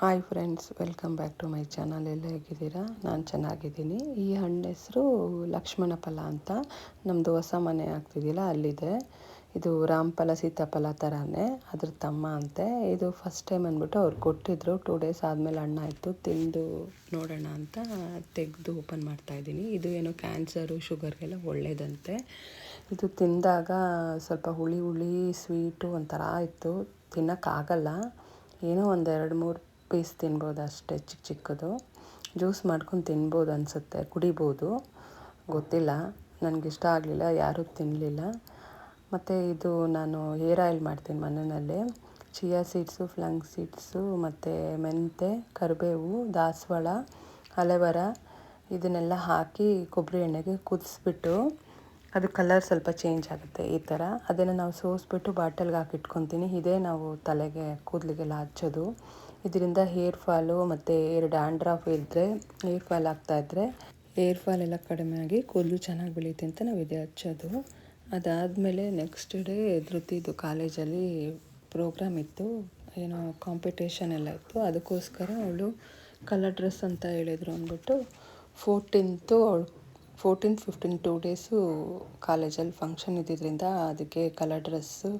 Hi friends welcome back to my channel ಎಲ್ಲ ಹೇಗಿದ್ದೀರಾ? ನಾನು ಚೆನ್ನಾಗಿದ್ದೀನಿ. ಈ ಹಣ್ಣು ಹೆಸರು ಲಕ್ಷ್ಮಣ ಫಲ ಅಂತ. ನಮ್ಮದು ಹೊಸ ಮನೆ ಆಗ್ತಿದೆಯಲ್ಲ, ಅಲ್ಲಿದೆ. ಇದು ರಾಮಫಲ ಸೀತಾಫಲ ಥರನೇ ಅದ್ರ ತಮ್ಮ ಅಂತೆ. ಇದು ಫಸ್ಟ್ ಟೈಮ್ ಅಂದ್ಬಿಟ್ಟು ಅವ್ರು ಕೊಟ್ಟಿದ್ರು. ಟೂ ಡೇಸ್ ಆದಮೇಲೆ ಹಣ್ಣಾಯಿತು. ತಿಂದು ನೋಡೋಣ ಅಂತ ತೆಗೆದು ಓಪನ್ ಮಾಡ್ತಾಯಿದ್ದೀನಿ ಇದು ಏನೋ ಕ್ಯಾನ್ಸರು ಶುಗರ್ಗೆಲ್ಲ ಒಳ್ಳೆಯದಂತೆ ಇದು ತಿಂದಾಗ ಸ್ವಲ್ಪ ಹುಳಿ ಹುಳಿ ಸ್ವೀಟು ಒಂಥರ ಇತ್ತು. ತಿನ್ನೋಕ್ಕಾಗಲ್ಲ. ಏನೋ ಒಂದೆರಡು ಮೂರು ಪೀಸ್ ತಿನ್ಬೋದು ಅಷ್ಟೇ, ಚಿಕ್ಕ ಚಿಕ್ಕದು. ಜ್ಯೂಸ್ ಮಾಡ್ಕೊಂಡು ತಿನ್ಬೋದು ಅನಿಸುತ್ತೆ, ಕುಡಿಬೋದು. ಗೊತ್ತಿಲ್ಲ, ನನಗಿಷ್ಟ ಆಗಲಿಲ್ಲ, ಯಾರೂ ತಿನ್ನಲಿಲ್ಲ ಮತ್ತು ಇದು ನಾನು ಹೇರ್ ಆಯಿಲ್ ಮಾಡ್ತೀನಿ ಮನೆಯಲ್ಲೇ. ಚಿಯಾ ಸೀಡ್ಸು, ಫ್ಲಂಗ್ ಸೀಡ್ಸು, ಮತ್ತು ಮೆಂತೆ, ಕರಿಬೇವು, ದಾಸವಾಳ, ಅಲೆವರ ಇದನ್ನೆಲ್ಲ ಹಾಕಿ ಕೊಬ್ಬರಿ ಎಣ್ಣೆಗೆ ಕುದಿಸ್ಬಿಟ್ಟು ಅದು ಕಲರ್ ಸ್ವಲ್ಪ ಚೇಂಜ್ ಆಗುತ್ತೆ ಈ ಥರ. ಅದನ್ನು ನಾವು ಸೋಸ್ಬಿಟ್ಟು ಬಾಟಲ್ಗೆ ಹಾಕಿ ಇಟ್ಕೊತೀನಿ ಇದೇ ನಾವು ತಲೆಗೆ, ಕೂದಲಿಗೆಲ್ಲ ಹಚ್ಚೋದು. ಇದರಿಂದ ಹೇರ್ ಫಾಲು ಮತ್ತು ಏರ್ ಡ್ಯಾಂಡ್ರಾಫ್ ಇದ್ದರೆ ಹೇರ್ ಫಾಲ್ ಆಗ್ತಾಯಿದ್ರೆ ಹೇರ್ ಫಾಲ್ ಎಲ್ಲ ಕಡಿಮೆ ಆಗಿ ಕೂದಲು ಚೆನ್ನಾಗಿ ಬೆಳೆಯುತ್ತೆ ಅಂತ ನಾವು ಹಚ್ಚೋದು. ಅದಾದಮೇಲೆ ನೆಕ್ಸ್ಟ್ ಡೇ ಧೃತಿದು ಕಾಲೇಜಲ್ಲಿ ಪ್ರೋಗ್ರಾಮ್ ಇತ್ತು. ಏನೋ ಕಾಂಪಿಟೇಷನ್ ಎಲ್ಲ ಇತ್ತು. ಅದಕ್ಕೋಸ್ಕರ ಅವಳು ಕಲರ್ ಡ್ರೆಸ್ ಅಂತ ಹೇಳಿದರು ಅಂದ್ಬಿಟ್ಟು ಫೋರ್ಟೀನ್ತು ಅವಳು ಫೋರ್ಟೀನ್ ಫಿಫ್ಟೀನ್ ಟೂ ಡೇಸು ಕಾಲೇಜಲ್ಲಿ ಫಂಕ್ಷನ್ ಇದ್ದಿದ್ದರಿಂದ ಅದಕ್ಕೆ ಕಲರ್ ಡ್ರೆಸ್ಸು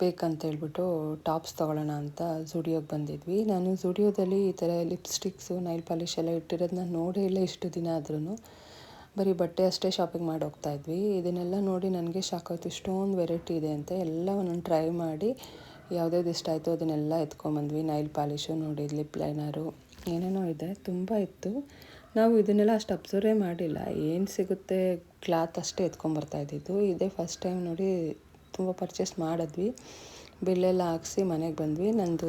ಬೇಕಂತ ಹೇಳ್ಬಿಟ್ಟು ಟಾಪ್ಸ್ ತೊಗೊಳ್ಳೋಣ ಅಂತ ಝುಡಿಯೋಗೆ ಬಂದಿದ್ವಿ. ನಾನು ಝುಡಿಯೋದಲ್ಲಿ ಈ ಥರ ಲಿಪ್ಸ್ಟಿಕ್ಸು, ನೈಲ್ ಪಾಲಿಷ್ ಎಲ್ಲ ಇಟ್ಟಿರೋದನ್ನ ನೋಡೇ ಇಲ್ಲ ಇಷ್ಟು ದಿನ ಆದ್ರೂ ಬರೀ ಬಟ್ಟೆ ಅಷ್ಟೇ ಶಾಪಿಂಗ್ ಮಾಡಿ ಹೋಗ್ತಾ ಇದ್ವಿ. ಇದನ್ನೆಲ್ಲ ನೋಡಿ ನನಗೆ ಶಾಕ್ ಇಷ್ಟೊಂದು ವೆರೈಟಿ ಇದೆ ಅಂತ ಎಲ್ಲ ಒಂದೊಂದು ಟ್ರೈ ಮಾಡಿ ಯಾವುದ್ಯಾವ್ದು ಇಷ್ಟ ಆಯಿತು ಅದನ್ನೆಲ್ಲ ಎತ್ಕೊಂಬಂದ್ವಿ. ನೈಲ್ ಪಾಲಿಷು ನೋಡಿ, ಲಿಪ್ ಲೈನರು, ಏನೇನೋ ಇದೆ. ತುಂಬ ಇತ್ತು. ನಾವು ಇದನ್ನೆಲ್ಲ ಅಷ್ಟು ಅಬ್ಸರ್ವೇ ಮಾಡಿಲ್ಲ. ಏನು ಸಿಗುತ್ತೆ, ಕ್ಲಾತ್ ಅಷ್ಟೇ ಎತ್ಕೊಂಬರ್ತಾ ಇದ್ದಿದ್ದು. ಇದೇ ಫಸ್ಟ್ ಟೈಮ್ ನೋಡಿ ತುಂಬ ಪರ್ಚೇಸ್ ಮಾಡಿದ್ವಿ. ಬಿಲ್ಲೆಲ್ಲ ಹಾಕ್ಸಿ ಮನೆಗೆ ಬಂದ್ವಿ. ನಂದು,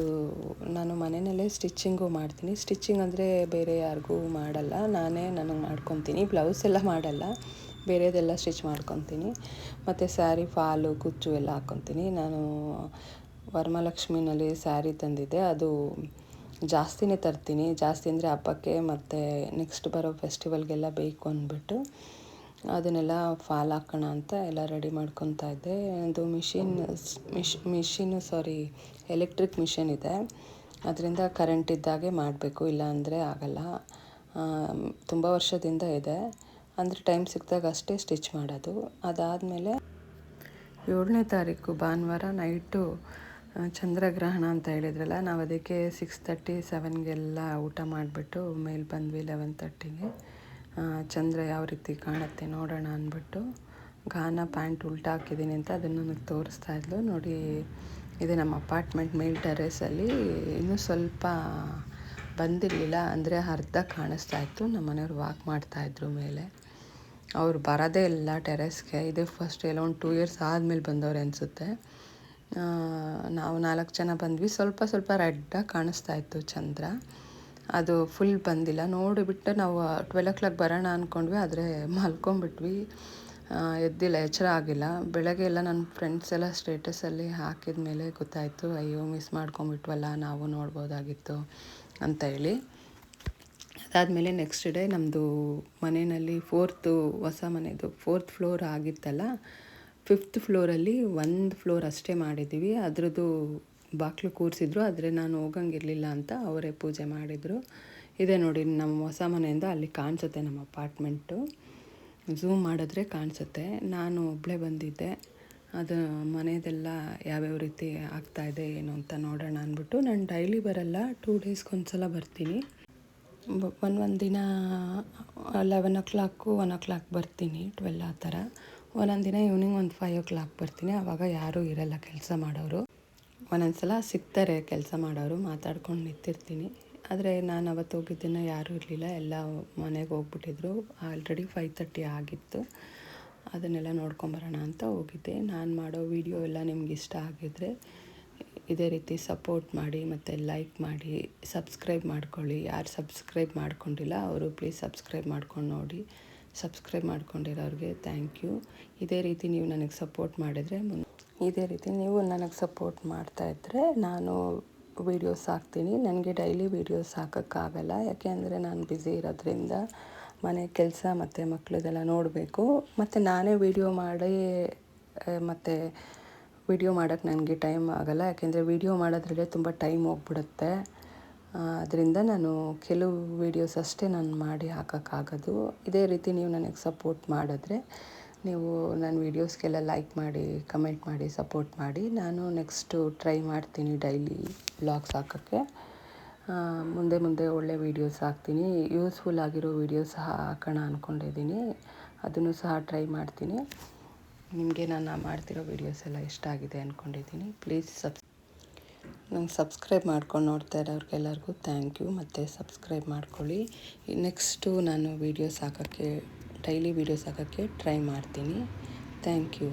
ನಾನು ಮನೆಯಲ್ಲೇ ಸ್ಟಿಚ್ಚಿಂಗು ಮಾಡ್ತೀನಿ. ಸ್ಟಿಚ್ಚಿಂಗ್ ಅಂದರೆ ಬೇರೆ ಯಾರಿಗೂ ಮಾಡಲ್ಲ. ನಾನೇ ನನಗೆ ಮಾಡ್ಕೊತೀನಿ. ಬ್ಲೌಸ್ ಎಲ್ಲ ಮಾಡಲ್ಲ. ಬೇರೆದೆಲ್ಲ ಸ್ಟಿಚ್ ಮಾಡ್ಕೊತೀನಿ. ಮತ್ತು ಸ್ಯಾರಿ ಫಾಲು ಕುಚ್ಚು ಎಲ್ಲ ಹಾಕ್ಕೊತೀನಿ ನಾನು ವರಮಹಾಲಕ್ಷ್ಮಿನಲ್ಲಿ ಸ್ಯಾರಿ ತಂದಿದ್ದೆ. ಅದು ಜಾಸ್ತಿನೇ ತರ್ತೀನಿ. ಜಾಸ್ತಿ ಅಂದರೆ ಹಬ್ಬಕ್ಕೆ ಮತ್ತು ನೆಕ್ಸ್ಟ್ ಬರೋ ಫೆಸ್ಟಿವಲ್ಗೆಲ್ಲ ಬೇಕು ಅಂದ್ಬಿಟ್ಟು. ಅದನ್ನೆಲ್ಲ ಫಾಲ್ ಹಾಕೋಣ ಅಂತ ಎಲ್ಲ ರೆಡಿ ಮಾಡ್ಕೊತಾ ಇದ್ದೆ. ಅದು ಮಿಷಿನ್, ಮಿಷ್, ಮಿಷಿನು ಸಾರಿ ಎಲೆಕ್ಟ್ರಿಕ್ ಮಿಷಿನ್ ಇದೆ. ಅದರಿಂದ ಕರೆಂಟ್ ಇದ್ದಾಗೆ ಮಾಡಬೇಕು, ಇಲ್ಲ ಅಂದರೆ ಆಗಲ್ಲ. ತುಂಬ ವರ್ಷದಿಂದ ಇದೆ. ಅಂದರೆ ಟೈಮ್ ಸಿಕ್ಕಿದಾಗ ಅಷ್ಟೇ ಸ್ಟಿಚ್ ಮಾಡೋದು. ಅದಾದಮೇಲೆ ಏಳನೇ ತಾರೀಕು ಭಾನುವಾರ ನೈಟು ಚಂದ್ರಗ್ರಹಣ ಅಂತ ಹೇಳಿದ್ರಲ್ಲ, ನಾವು ಅದಕ್ಕೆ ಸಿಕ್ಸ್ ತರ್ಟಿ ಸೆವೆನ್ಗೆಲ್ಲ ಊಟ ಮಾಡಿಬಿಟ್ಟು ಮೇಲೆ ಬಂದ್ವಿ ಲೆವೆನ್ ತರ್ಟಿಗೆ ಚಂದ್ರ ಯಾವ ರೀತಿ ಕಾಣುತ್ತೆ ನೋಡೋಣ ಅಂದ್ಬಿಟ್ಟು ಗಾನ ಪ್ಯಾಂಟ್ ಉಲ್ಟಾ ಹಾಕಿದ್ದೀನಿ ಅಂತ ಅದನ್ನು ನನಗೆ ತೋರಿಸ್ತಾ ಇದ್ಲು. ನೋಡಿ, ಇದು ನಮ್ಮ ಅಪಾರ್ಟ್ಮೆಂಟ್ ಮೇಲ್ ಟೆರೇಸಲ್ಲಿ ಇನ್ನೂ ಸ್ವಲ್ಪ ಬಂದಿರಲಿಲ್ಲ ಅಂದರೆ ಅರ್ಧ ಕಾಣಿಸ್ತಾ ಇತ್ತು. ನಮ್ಮ ಮನೆಯವ್ರು ವಾಕ್ ಮಾಡ್ತಾಯಿದ್ರು ಮೇಲೆ. ಅವ್ರು ಬರೋದೇ ಇಲ್ಲ ಟೆರೆಸ್ಗೆ. ಇದೇ ಫಸ್ಟ್ ಎಲ್ಲ ಒಂದು ಟೂ ಇಯರ್ಸ್ ಆದಮೇಲೆ ಬಂದವ್ರೆ ಅನಿಸುತ್ತೆ. ನಾವು ನಾಲ್ಕು ಜನ ಬಂದ್ವಿ. ಸ್ವಲ್ಪ ಸ್ವಲ್ಪ ರೆಡ್ಡಾಗಿ ಕಾಣಿಸ್ತಾ ಇತ್ತು ಚಂದ್ರ. ಅದು ಫುಲ್ ಬಂದಿಲ್ಲ. ನೋಡಿಬಿಟ್ಟು ನಾವು ಟ್ವೆಲ್ ಓ ಕ್ಲಾಕ್ ಬರೋಣ ಅಂದ್ಕೊಂಡ್ವಿ ಆದರೆ ಮಲ್ಕೊಂಬಿಟ್ವಿ ಎದ್ದಿಲ್ಲ, ಎಚ್ಚರ ಆಗಿಲ್ಲ. ಬೆಳಗ್ಗೆ ಎಲ್ಲ ನನ್ನ ಫ್ರೆಂಡ್ಸ್ ಎಲ್ಲ ಸ್ಟೇಟಸಲ್ಲಿ ಹಾಕಿದ ಮೇಲೆ ಗೊತ್ತಾಯಿತು, ಅಯ್ಯೋ ಮಿಸ್ ಮಾಡ್ಕೊಂಬಿಟ್ವಲ್ಲ ನಾವು ನೋಡ್ಬೋದಾಗಿತ್ತು ಅಂತ ಹೇಳಿ. ಅದಾದಮೇಲೆ ನೆಕ್ಸ್ಟ್ ಡೇ ನಮ್ಮದು ಮನೆಯಲ್ಲಿ ಫೋರ್ತು ಹೊಸ ಮನೆದು ಫೋರ್ತ್ ಫ್ಲೋರ್ ಆಗಿತ್ತಲ್ಲ ಫಿಫ್ತ್ ಫ್ಲೋರಲ್ಲಿ ಒಂದು ಫ್ಲೋರ್ ಅಷ್ಟೇ ಮಾಡಿದ್ದೀವಿ. ಅದರದ್ದು ಬಾಗಿಲು ಕೂರಿಸಿದ್ರು, ಆದರೆ ನಾನು ಹೋಗಂಗಿರಲಿಲ್ಲ ಅಂತ ಅವರೇ ಪೂಜೆ ಮಾಡಿದರು. ಇದೆ ನೋಡಿ, ನಮ್ಮ ಹೊಸ ಮನೆಯಿಂದ ಅಲ್ಲಿ ಕಾಣಿಸುತ್ತೆ ನಮ್ಮ ಅಪಾರ್ಟ್ಮೆಂಟು. ಝೂಮ್ ಮಾಡಿದ್ರೆ ಕಾಣಿಸುತ್ತೆ. ನಾನು ಒಬ್ಬಳೇ ಬಂದಿದ್ದೆ. ಅದು ಮನೆಯದೆಲ್ಲ ಯಾವ್ಯಾವ ರೀತಿ ಆಗ್ತಾಯಿದೆ ಏನು ಅಂತ ನೋಡೋಣ ಅಂದ್ಬಿಟ್ಟು. ನಾನು ಡೈಲಿ ಬರಲ್ಲ, ಟೂ ಡೇಸ್ಗೆ ಸಲ ಬರ್ತೀನಿ. ಒಂದು ದಿನ eleven o'clock one o'clock ಬರ್ತೀನಿ ಟ್ವೆಲ್ ಆ ಥರ. ಒಂದೊಂದು ದಿನ ಈವ್ನಿಂಗ್ ಒಂದು ಫೈವ್ ಓ ಕ್ಲಾಕ್ ಬರ್ತೀನಿ. ಆವಾಗ ಯಾರೂ ಇರಲ್ಲ, ಕೆಲಸ ಮಾಡೋರು. ಒಂದೊಂದು ಸಲ ಸಿಗ್ತಾರೆ ಕೆಲಸ ಮಾಡೋರು, ಮಾತಾಡ್ಕೊಂಡು ನಿಂತಿರ್ತೀನಿ. ಆದರೆ ನಾನು ಅವತ್ತು ಹೋಗಿದ್ದನ್ನು ಯಾರೂ ಇರಲಿಲ್ಲ. ಎಲ್ಲ ಮನೆಗೆ ಹೋಗ್ಬಿಟ್ಟಿದ್ರು. ಆಲ್ರೆಡಿ ಫೈವ್ ತರ್ಟಿ ಆಗಿತ್ತು. ಅದನ್ನೆಲ್ಲ ನೋಡ್ಕೊಂಬರೋಣ ಅಂತ ಹೋಗಿದ್ದೆ. ನಾನು ಮಾಡೋ ವಿಡಿಯೋ ಎಲ್ಲ ನಿಮ್ಗೆ ಇಷ್ಟ ಆಗಿದ್ರೆ ಇದೇ ರೀತಿ ಸಪೋರ್ಟ್ ಮಾಡಿ, ಮತ್ತು ಲೈಕ್ ಮಾಡಿ ಸಬ್ಸ್ಕ್ರೈಬ್ ಮಾಡ್ಕೊಳ್ಳಿ. ಯಾರು ಸಬ್ಸ್ಕ್ರೈಬ್ ಮಾಡ್ಕೊಂಡಿಲ್ಲ, ಅವರು ಪ್ಲೀಸ್ ಸಬ್ಸ್ಕ್ರೈಬ್ ಮಾಡ್ಕೊಂಡು ನೋಡಿ. ಸಬ್ಸ್ಕ್ರೈಬ್ ಮಾಡ್ಕೊಂಡಿರೋರಿಗೆ ಥ್ಯಾಂಕ್ ಯು ಇದೇ ರೀತಿ ನೀವು ನನಗೆ ಸಪೋರ್ಟ್ ಮಾಡಿದರೆ ಮುನ್ ಇದೇ ರೀತಿ ನೀವು ನನಗೆ ಸಪೋರ್ಟ್ ಮಾಡ್ತಾಯಿದ್ರೆ ನಾನು ವೀಡಿಯೋಸ್ ಹಾಕ್ತೀನಿ. ನನಗೆ ಡೈಲಿ ವೀಡಿಯೋಸ್ ಹಾಕೋಕ್ಕಾಗಲ್ಲ ಯಾಕೆ ಅಂದರೆ ನಾನು ಬ್ಯುಸಿ ಇರೋದ್ರಿಂದ ಮನೆ ಕೆಲಸ ಮತ್ತು ಮಕ್ಕಳದೆಲ್ಲ ನೋಡಬೇಕು. ಮತ್ತು ನಾನೇ ವೀಡಿಯೋ ಮಾಡಿ ಮತ್ತು ವಿಡಿಯೋ ಮಾಡೋಕ್ಕೆ ನನಗೆ ಟೈಮ್ ಆಗೋಲ್ಲ. ಯಾಕೆಂದರೆ ವಿಡಿಯೋ ಮಾಡೋದ್ರಲ್ಲೇ ತುಂಬ ಟೈಮ್ ಹೋಗ್ಬಿಡುತ್ತೆ. ಅದರಿಂದ ನಾನು ಕೆಲವು ವೀಡಿಯೋಸ್ ಅಷ್ಟೇ ನಾನು ಮಾಡಿ ಹಾಕೋಕ್ಕಾಗೋದು. ಇದೇ ರೀತಿ ನೀವು ನನಗೆ ಸಪೋರ್ಟ್ ಮಾಡಿದ್ರೆ ನೀವು ನನ್ನ ವೀಡಿಯೋಸ್ಗೆಲ್ಲ ಲೈಕ್ ಮಾಡಿ, ಕಮೆಂಟ್ ಮಾಡಿ, ಸಪೋರ್ಟ್ ಮಾಡಿ. ನಾನು ನೆಕ್ಸ್ಟು ಟ್ರೈ ಮಾಡ್ತೀನಿ ಡೈಲಿ ಬ್ಲಾಗ್ಸ್ ಹಾಕೋಕ್ಕೆ. ಮುಂದೆ ಮುಂದೆ ಒಳ್ಳೆ ವೀಡಿಯೋಸ್ ಹಾಕ್ತೀನಿ. ಯೂಸ್ಫುಲ್ ಆಗಿರೋ ವೀಡಿಯೋಸ್ ಸಹ ಹಾಕೋಣ ಅಂದ್ಕೊಂಡಿದ್ದೀನಿ ಅದನ್ನು ಸಹ ಟ್ರೈ ಮಾಡ್ತೀನಿ. ನಿಮಗೆ ನಾನು ಮಾಡ್ತಿರೋ ವೀಡಿಯೋಸ್ ಎಲ್ಲ ಇಷ್ಟ ಆಗಿದೆ ಅಂದ್ಕೊಂಡಿದ್ದೀನಿ ಪ್ಲೀಸ್ ಸಬ್ಸ್ ನಂಗೆ ಸಬ್ಸ್ಕ್ರೈಬ್ ಮಾಡ್ಕೊಂಡು ನೋಡ್ತಾ ಇರೋರಿಗೆಲ್ಲರಿಗೂ ಥ್ಯಾಂಕ್ ಯು. ಮತ್ತು ಸಬ್ಸ್ಕ್ರೈಬ್ ಮಾಡ್ಕೊಳ್ಳಿ. ನೆಕ್ಸ್ಟು ನಾನು ವೀಡಿಯೋಸ್ ಹಾಕೋಕ್ಕೆ ಡೈಲಿ ವೀಡಿಯೋಸ್ ಹಾಕೋಕ್ಕೆ ಟ್ರೈ ಮಾಡ್ತೀನಿ. Thank you.